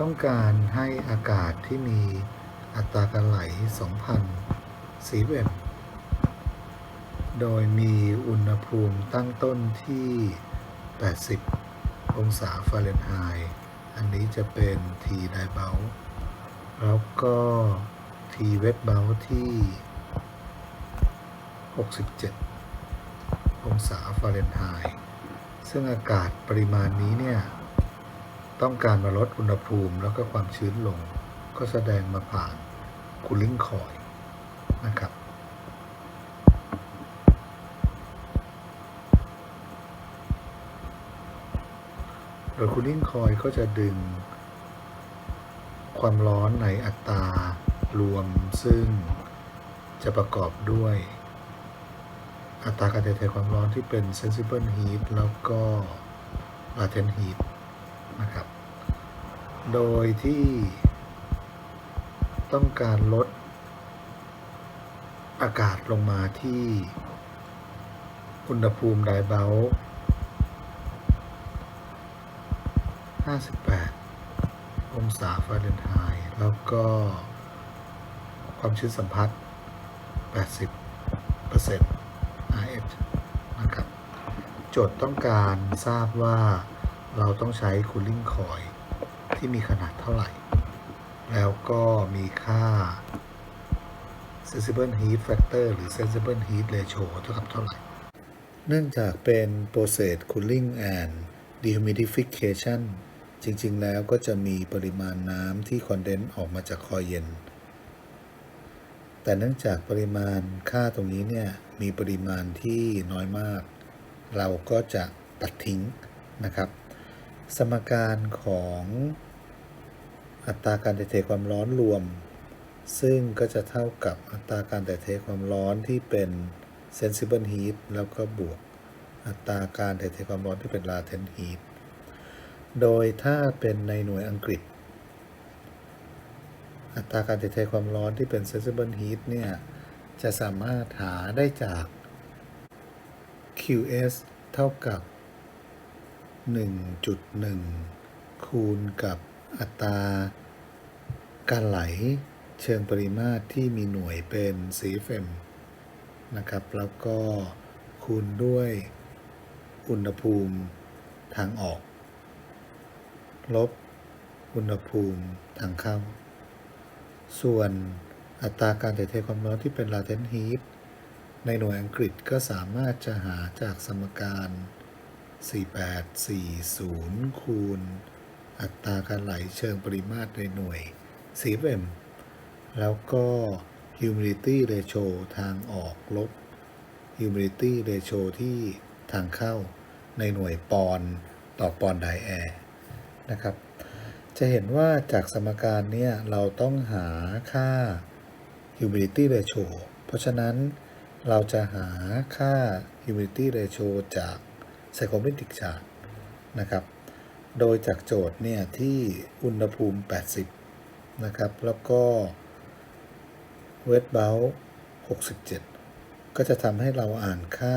ต้องการให้อากาศที่มีอัตราการไหล 2,000 cm โดยมีอุณหภูมิตั้งต้นที่ 80 องศาฟาเรนไฮต์ อันนี้จะเป็น T ไดเบลแล้วก็ T เวทเบลที่ 67 องศาฟาเรนไฮต์ ซึ่งอากาศปริมาณนี้เนี่ย ต้องการมาลดอุณหภูมิแล้วก็ความชื้นลง ก็แสดงมาผ่านคูลิ่งคอยนะครับ โดยคูลิ่งคอยก็จะดึง ความร้อนในอัตรารวมซึ่งจะประกอบด้วย อัตราการถ่ายเทความร้อนที่เป็น sensible heat แล้วก็ latent heat นะครับ โดยที่ต้องการลดอากาศลงมาที่อุณหภูมิไดเบล58 องศาฟาเรนไฮต์แล้วก็ความชื้นสัมผัส 80% RH นะครับ โจทย์ต้องการทราบว่าเราต้องใช้ cooling coil ที่มีขนาดเท่าไหร่ แล้วก็มีค่า sensible heat factor หรือ sensible heat ratio เท่ากับเท่าไหร่ เนื่องจากเป็น process cooling and dehumidification จริง ๆ แล้วก็จะมีปริมาณน้ำที่คอนเดนซ์ออกมาจากคอยเย็น แต่เนื่องจากปริมาณค่าตรงนี้เนี่ย มีปริมาณที่น้อยมาก เราก็จะตัดทิ้งนะครับ สมการของ อัตราการถ่ายเทความร้อนรวม ซึ่งก็จะเท่ากับอัตราการถ่ายเทความร้อนที่เป็น sensible heat แล้วก็บวกอัตราการถ่ายเทความร้อนที่เป็น latent heat โดยถ้าเป็นในหน่วยอังกฤษ อัตราการถ่ายเทความร้อนที่เป็น sensible heat เนี่ย จะสามารถหาได้จาก QS เท่ากับ 1.1 คูณกับ อัตราการไหลเชิงปริมาตรที่มีหน่วยเป็น CFM นะครับ แล้วก็คูณด้วยอุณหภูมิทางออก ลบอุณหภูมิทางเข้า ส่วนอัตราการถ่ายเทความร้อนที่เป็น latent heat ในหน่วยอังกฤษก็สามารถจะหาจากสมการ 4840 คูณ อัตราการไหลเชิงปริมาตรในหน่วย CFM แล้วก็ humidity ratio ทางออกลบ humidity ratio ที่ทางเข้าในหน่วยปอนด์ต่อปอนด์ไดแอร์นะครับ จะเห็นว่าจากสมการเนี่ยเราต้องหาค่า humidity ratio เพราะฉะนั้นเราจะหาค่า humidity ratio จาก psychometric chart นะครับ โดยจากโจทย์เนี่ยที่อุณหภูมิ 80 นะครับ แล้วก็ wet bulb 67 ก็จะทำให้เราอ่านค่า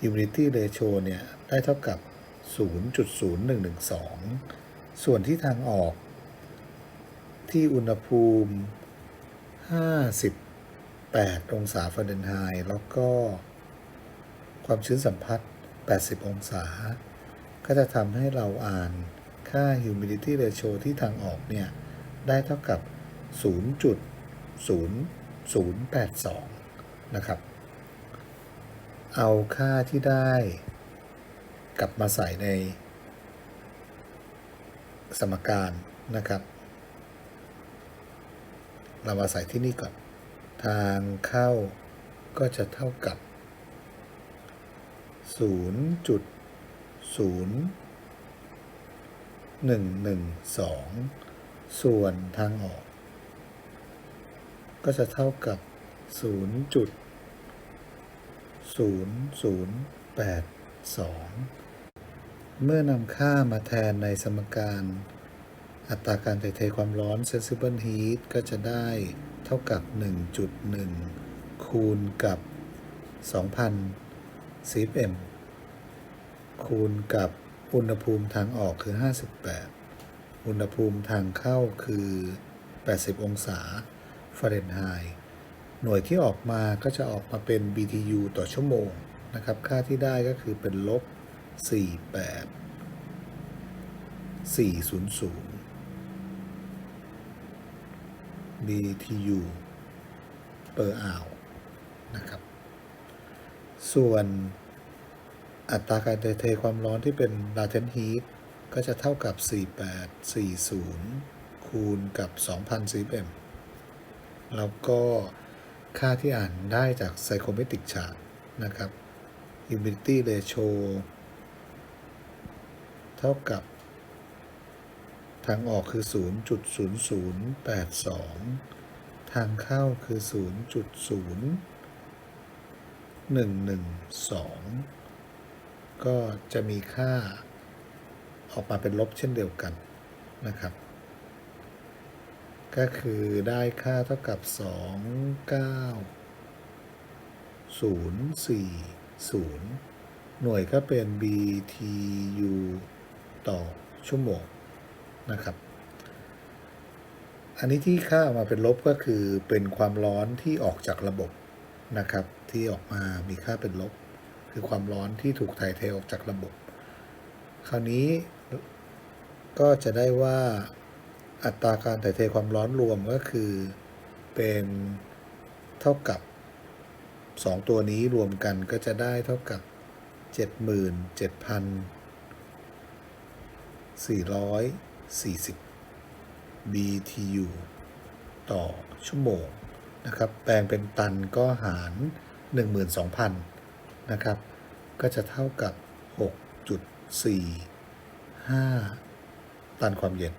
humidity ratio เนี่ย ได้เท่ากับ 0.0112 ส่วนที่ทางออกที่อุณหภูมิ 58 องศาฟาเรนไฮต์แล้วก็ความชื้นสัมผัส 80 องศา ก็จะทำให้เราอ่านค่า humidity ratio ที่ทางออกเนี่ย ได้เท่ากับ 0.0082 นะครับ เอาค่าที่ได้กลับมาใส่ในสมการนะครับ เรามาใส่ที่นี่ก่อน ทางเข้าก็จะเท่ากับ 0.112ส่วนทางออก ก็จะเท่ากับ0.0082เมื่อนำค่ามาแทนในสมการอัตราการถ่ายเทความร้อน sensible heat ก็จะได้เท่ากับ 1.1 คูณกับ 2,000 cfm คูณกับอุณหภูมิทางออกคือ 58 อุณหภูมิทางเข้าคือ 80 องศาฟาเรนไฮต์หน่วยที่ออกมาก็จะออกมาเป็น BTU ต่อชั่วโมงนะครับ ค่าที่ได้ก็คือเป็นลบ 48 400 BTU per hour นะครับ ส่วน อัตราการถ่ายเทความร้อนที่เป็น latent heat ก็จะเท่ากับ 4840 คูณกับ 2,000 cfm แล้วก็ค่าที่อ่านได้จาก psychometric chart นะครับ humidity ratio เท่ากับ ทางออกคือ 0.0082 ทางเข้าคือ 0.0112 ก็จะมีค่าออกมาเป็นลบเช่นเดียวกันนะครับ ก็คือได้ค่าเท่ากับ 29040 หน่วยก็เป็น BTU ต่อชั่วโมงนะครับ อันนี้ที่ค่าออกมาเป็นลบก็คือเป็นความร้อนที่ออกจากระบบนะครับ ที่ออกมามีค่าเป็นลบ คือความร้อนที่ถูกถ่ายเทออกจากระบบ คราวนี้ก็จะได้ว่าอัตราการถ่ายเทความร้อนรวมก็คือเป็นเท่ากับ 2 ตัวนี้รวมกันก็จะได้เท่ากับ 77,440 BTU ต่อชั่วโมงนะครับ แปลงเป็นตันก็หาร 12,000 นะครับ ก็จะเท่ากับ 6.45 ตันความเย็น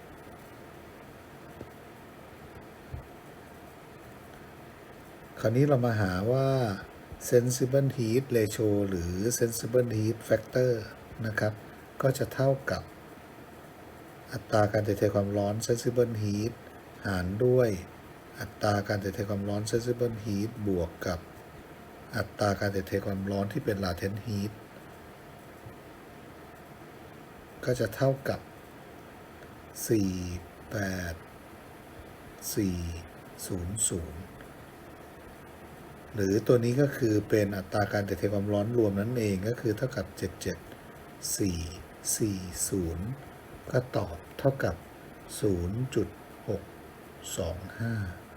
คราวนี้เรามาหาว่า sensible heat ratio หรือ sensible heat factor นะครับ ก็จะเท่ากับ อัตราการถ่ายเทความร้อน sensible heat หารด้วยอัตราการถ่ายเทความร้อน sensible heat บวกกับ อัตราการถ่ายเทความร้อนที่เป็น latent heat ก็จะเท่ากับ 48400 หรือตัวนี้ก็คือเป็นอัตราการถ่ายเทความร้อนรวมนั่นเองก็คือเท่ากับ 77440 ก็ตอบเท่ากับ 0.625